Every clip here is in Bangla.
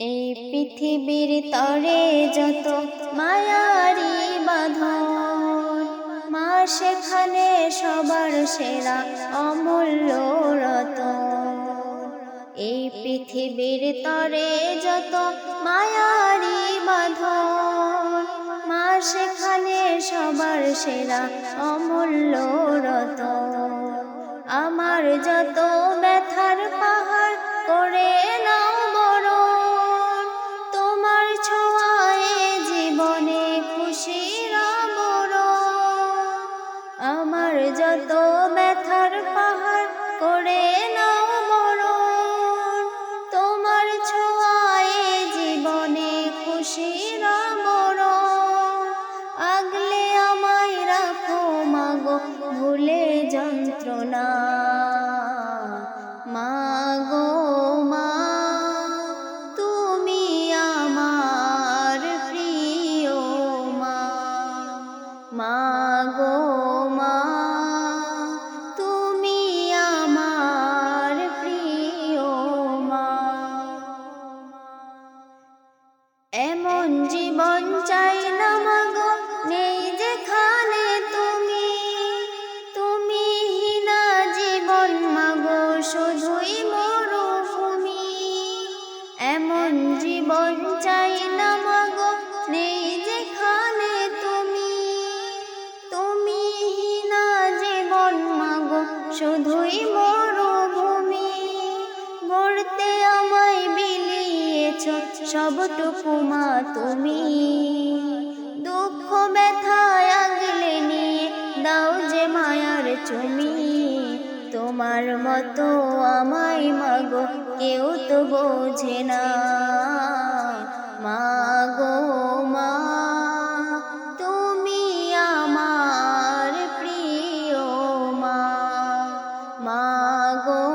এই পৃথিবীর তরে যত মায়ারি বাঁধন, মা সেখানে সবার সেরা অমূল্য রতন। এই পৃথিবীর তরে যত মায়ারি বাঁধন, মা সেখানে সবার সেরা অমূল্য রতন। আমার যত ব্যথার পাহাড় আমরণ আমার যত ব্যথার পাহাড়, করে নাও বরণ তোমার ছোঁয়ায় জীবনে খুশির আমরণ আগলে আমায় রাখো মাগো, ভুলে যন্ত্রণা। এমন জীবন চাই না মাগো, নেই যেখানে তুমি। তুমি হিনা জীবন মাগো, শুধুই মরুভূমি। এমন জীবন চাই না মাগো, নেই যেখানে তুমি। তুমি হিনা জীবন মাগো, শুধুই মরুভূমি। গড়তে বিলিয়েছ সবটুকু মা তুমি। দুঃখ ব্যথায় আগলে নিয়ে দাও যে মায়ার চুমি। তোমার মতো আমায় মাগো, কেউ তো বোঝে না। মাগো মা, তুমি আমার প্রিয় মা। মাগো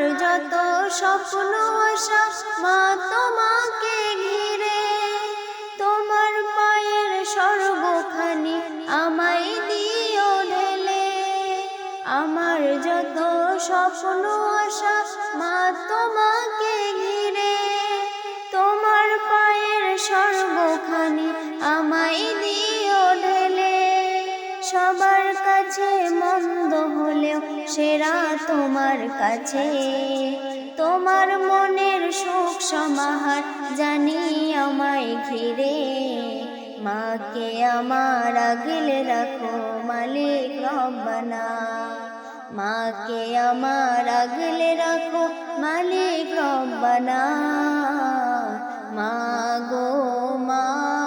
আমার যত স্বপ্ন আশা, মা তোমাকে ঘিরে, তোমার পায়ের স্বর্গখানি আমায় দিও ঢেলে। আমার যত স্বপ্ন আশা, মা তোমাকে ঘিরে, তোমার পায়ের স্বর্গখানি সবার কাছে মন্দ হলেও সেরা তোমার কাছে। তোমার মনের সুখ সমাহার জানি আমায় ঘিরে। মাকে আমার আগলে রাখো মালিক রব্বানা। মাকে আমার আগলে রাখো মালিক রব্বানা। মা গো মা